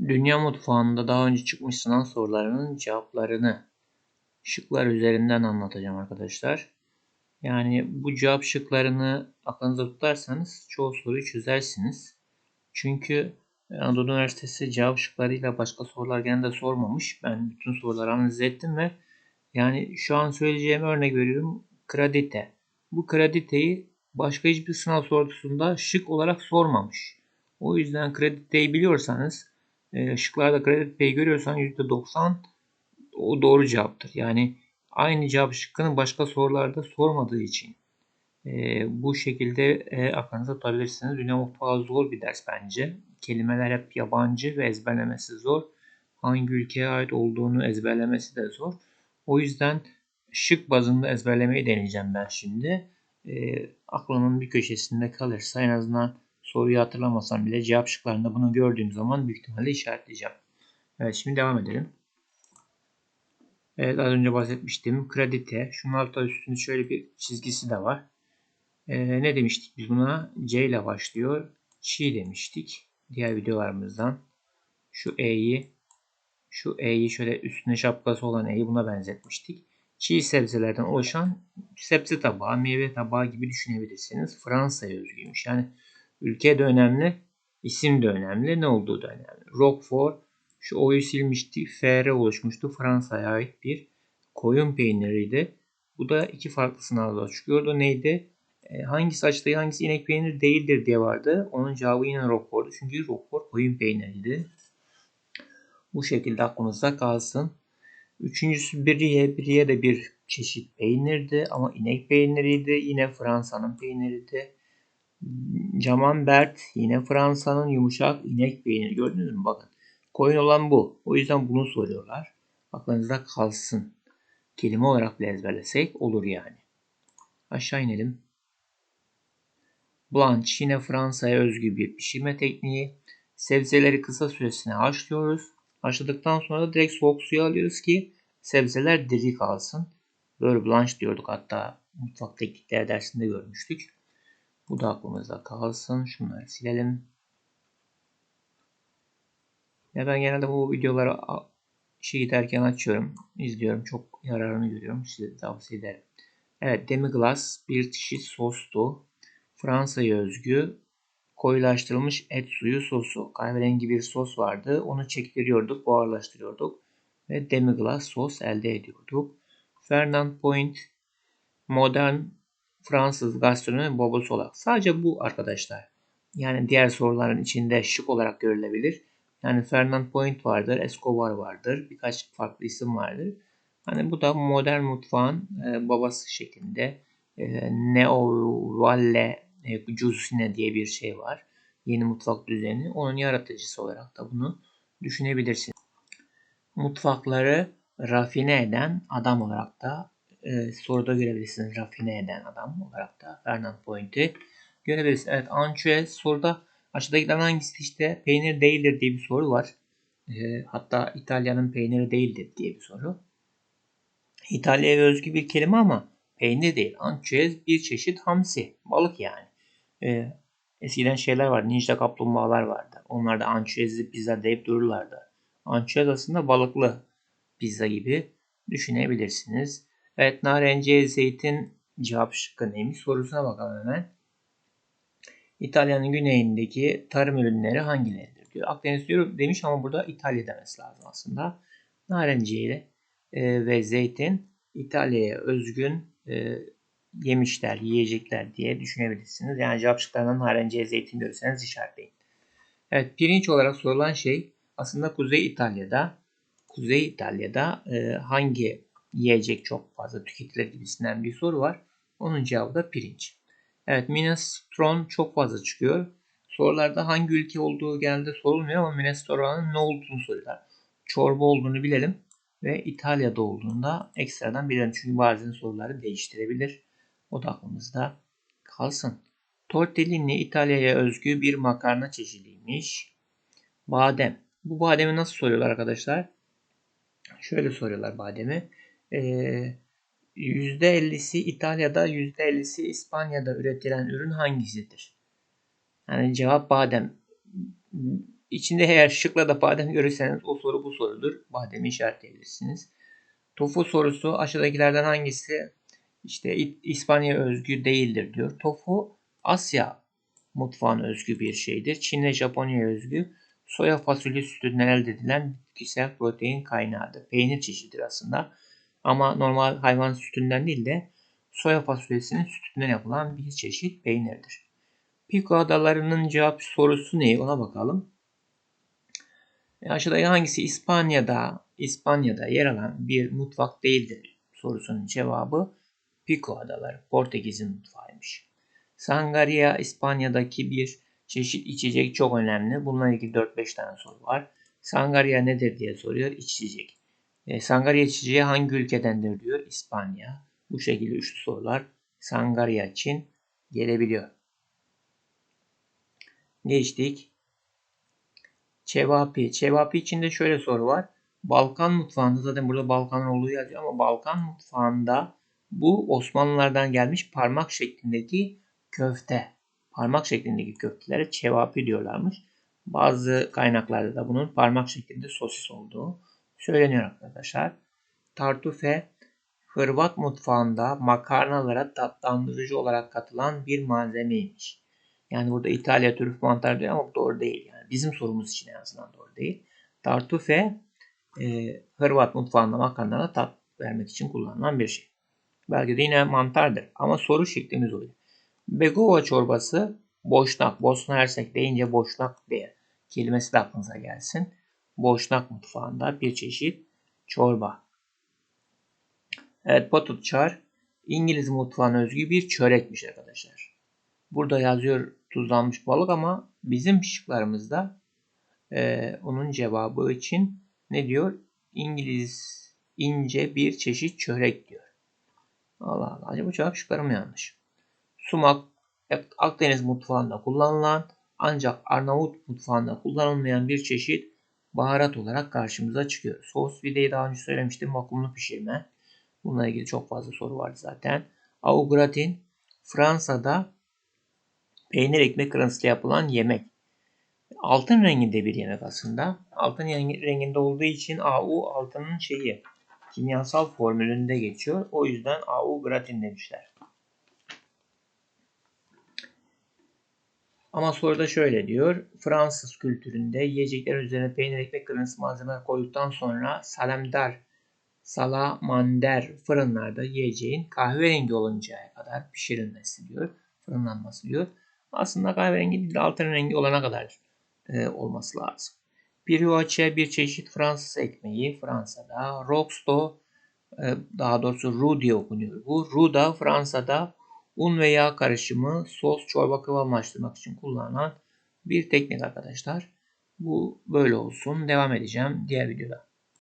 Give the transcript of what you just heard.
Dünya mutfağında daha önce çıkmış sınav sorularının cevaplarını şıklar üzerinden anlatacağım arkadaşlar. Yani bu cevap şıklarını aklınızda tutarsanız çoğu soruyu çözersiniz. Çünkü Anadolu Üniversitesi cevap şıklarıyla başka sorular genelde sormamış. Ben bütün soruları analiz ettim ve yani şu an söyleyeceğim örnek veriyorum. Kredite. Bu krediteyi başka hiçbir sınav sorusunda şık olarak sormamış. O yüzden krediteyi biliyorsanız e, şıklarda kredi pay görüyorsan %90 o doğru cevaptır. Yani aynı cevap şıkkını başka sorularda sormadığı için e, bu şekilde e, aklınıza tutabilirsiniz. Dünya zor bir ders bence. Kelimeler hep yabancı ve ezberlemesi zor. Hangi ülkeye ait olduğunu ezberlemesi de zor. O yüzden şık bazında ezberlemeyi deneyeceğim ben şimdi. E, aklımın bir köşesinde kalırsa en azından soruyu hatırlamasam bile cevap şıklarında bunu gördüğüm zaman büyük ihtimalle işaretleyeceğim. Evet şimdi devam edelim. Evet az önce bahsetmiştim. Kredite. Şunun altta üstünde şöyle bir çizgisi de var. Ee, ne demiştik biz buna? C ile başlıyor. Çiğ demiştik. Diğer videolarımızdan. Şu E'yi şu E'yi şöyle üstüne şapkası olan E'yi buna benzetmiştik. Çiğ sebzelerden oluşan sebze tabağı, meyve tabağı gibi düşünebilirsiniz. Fransa'ya özgüymüş. Yani ülke de önemli, isim de önemli, ne olduğu da önemli. Roquefort şu O'yu silmişti. FR oluşmuştu. Fransa'ya ait bir koyun peyniriydi. Bu da iki farklı sınavda çıkıyordu. Neydi? E, hangisi açlığı hangisi inek peyniri değildir diye vardı. Onun cevabı yine Roquefort'tu. Çünkü Roquefort koyun peyniriydi. Bu şekilde aklınızda kalsın. Üçüncüsü Brie. Brie de bir çeşit peynirdi ama inek peyniriydi. Yine Fransa'nın peyniriydi. Camembert yine Fransa'nın yumuşak inek peyniri. Gördünüz mü? Bakın. Koyun olan bu. O yüzden bunu soruyorlar. Aklınızda kalsın. Kelime olarak bile ezberlesek olur yani. Aşağı inelim. Blanche yine Fransa'ya özgü bir pişirme tekniği. Sebzeleri kısa süresine haşlıyoruz. Haşladıktan sonra da direkt soğuk suya alıyoruz ki sebzeler diri kalsın. Böyle blanche diyorduk hatta mutfak teknikleri dersinde görmüştük. Bu da aklımızda kalsın. Şunları silelim. Ya ben genelde bu videoları şey giderken açıyorum, izliyorum. Çok yararını görüyorum. Size tavsiye ederim. Evet, demi-glace bir çeşit sostu. Fransa'ya özgü koyulaştırılmış et suyu sosu. Kahverengi bir sos vardı. Onu çektiriyorduk, buharlaştırıyorduk ve demi-glace sos elde ediyorduk. Fernand Point modern Fransız gastronomi babası olarak. Sadece bu arkadaşlar. Yani diğer soruların içinde şık olarak görülebilir. Yani Fernand Point vardır, Escobar vardır, birkaç farklı isim vardır. Hani bu da modern mutfağın e, babası şeklinde. E, Neo Valle e, Jusine diye bir şey var. Yeni mutfak düzeni. Onun yaratıcısı olarak da bunu düşünebilirsin. Mutfakları rafine eden adam olarak da e, soruda görebilirsiniz. Rafine eden adam olarak da Fernand Point'i görebilirsiniz. Evet Ançuez soruda aşağıdakilerden hangisi işte peynir değildir diye bir soru var. E, hatta İtalya'nın peyniri değildir diye bir soru. İtalya'ya özgü bir kelime ama peynir değil. Ançuez bir çeşit hamsi. Balık yani. E, eskiden şeyler vardı. Ninja kaplumbağalar vardı. Onlar da ançuezli pizza deyip dururlardı. Ançuez aslında balıklı pizza gibi düşünebilirsiniz. Evet narenciye zeytin cevap şıkkı neymiş sorusuna bakalım hemen. İtalya'nın güneyindeki tarım ürünleri hangileridir diyor. Akdeniz diyor demiş ama burada İtalya demesi lazım aslında. Narenciye e, ve zeytin İtalya'ya özgün e, yemişler, yiyecekler diye düşünebilirsiniz. Yani cevap şıklarından narenciye zeytin görürseniz işaretleyin. Evet pirinç olarak sorulan şey aslında Kuzey İtalya'da Kuzey İtalya'da e, hangi yiyecek çok fazla tüketilir gibisinden bir soru var. Onun cevabı da pirinç. Evet minestrone çok fazla çıkıyor. Sorularda hangi ülke olduğu geldi sorulmuyor ama minestrone'un ne olduğunu soruyorlar. Çorba olduğunu bilelim ve İtalya'da olduğunda ekstradan bilelim. Çünkü bazen soruları değiştirebilir. O da aklımızda kalsın. Tortellini İtalya'ya özgü bir makarna çeşidiymiş. Badem. Bu bademi nasıl soruyorlar arkadaşlar? Şöyle soruyorlar bademi. Ee, %50'si İtalya'da, %50'si İspanya'da üretilen ürün hangisidir? Yani cevap badem. içinde eğer şıkla da badem görürseniz o soru bu sorudur. Bademi işaretleyebilirsiniz. Tofu sorusu aşağıdakilerden hangisi işte İspanya özgü değildir diyor. Tofu Asya mutfağına özgü bir şeydir. Çin ve Japonya özgü soya fasulye sütünden elde edilen bitkisel protein kaynağıdır. Peynir çeşididir aslında. Ama normal hayvan sütünden değil de soya fasulyesinin sütünden yapılan bir çeşit peynirdir. Pico adalarının cevap sorusu ne? Ona bakalım. E aşağıdaki hangisi İspanya'da İspanya'da yer alan bir mutfak değildir sorusunun cevabı Pico adaları Portekiz'in mutfağıymış. Sangaria İspanya'daki bir çeşit içecek çok önemli. Bununla ilgili 4-5 tane soru var. Sangaria nedir diye soruyor. İçecek. E, Sangaria içeceği hangi ülkedendir diyor. İspanya. Bu şekilde üçlü sorular Sangaria için gelebiliyor. Geçtik. Çevapi. Çevapi içinde şöyle soru var. Balkan mutfağında zaten burada Balkan olduğu yazıyor ama Balkan mutfağında bu Osmanlılardan gelmiş parmak şeklindeki köfte. Parmak şeklindeki köftelere çevapi diyorlarmış. Bazı kaynaklarda da bunun parmak şeklinde sosis olduğu söyleniyor arkadaşlar. Tartufe Hırvat mutfağında makarnalara tatlandırıcı olarak katılan bir malzemeymiş. Yani burada İtalya trüf mantar diyor ama doğru değil. Yani bizim sorumuz için en azından doğru değil. Tartufe e, Hırvat mutfağında makarnalara tat vermek için kullanılan bir şey. Belki de yine mantardır ama soru şeklimiz oluyor. Begova çorbası Boşnak, Bosna Hersek deyince Boşnak diye kelimesi de aklınıza gelsin. Boşnak mutfağında bir çeşit çorba. Evet potutçar İngiliz mutfağına özgü bir çörekmiş arkadaşlar. Burada yazıyor tuzlanmış balık ama bizim şıklarımızda e, onun cevabı için ne diyor? İngiliz ince bir çeşit çörek diyor. Allah Allah. Acaba cevap şıkları yanlış? Sumak Akdeniz mutfağında kullanılan ancak Arnavut mutfağında kullanılmayan bir çeşit baharat olarak karşımıza çıkıyor. Sos videyi daha önce söylemiştim. Vakumlu pişirme. Bununla ilgili çok fazla soru vardı zaten. Au gratin Fransa'da peynir ekmek kırıntısıyla yapılan yemek. Altın renginde bir yemek aslında. Altın renginde olduğu için AU altının şeyi kimyasal formülünde geçiyor. O yüzden AU gratin demişler. Ama soruda şöyle diyor. Fransız kültüründe yiyecekler üzerine peynir, ekmek kırıntısı malzemeler koyduktan sonra salamdar, salamander fırınlarda yiyeceğin kahverengi oluncaya kadar pişirilmesi diyor. Fırınlanması diyor. Aslında kahverengi değil de altın rengi olana kadar e, olması lazım. Brioche bir çeşit Fransız ekmeği Fransa'da. Roxto e, daha doğrusu diye okunuyor bu. Da Fransa'da un ve yağ karışımı sos çorba kıvamlaştırmak için kullanılan bir teknik arkadaşlar. Bu böyle olsun. Devam edeceğim diğer videoda.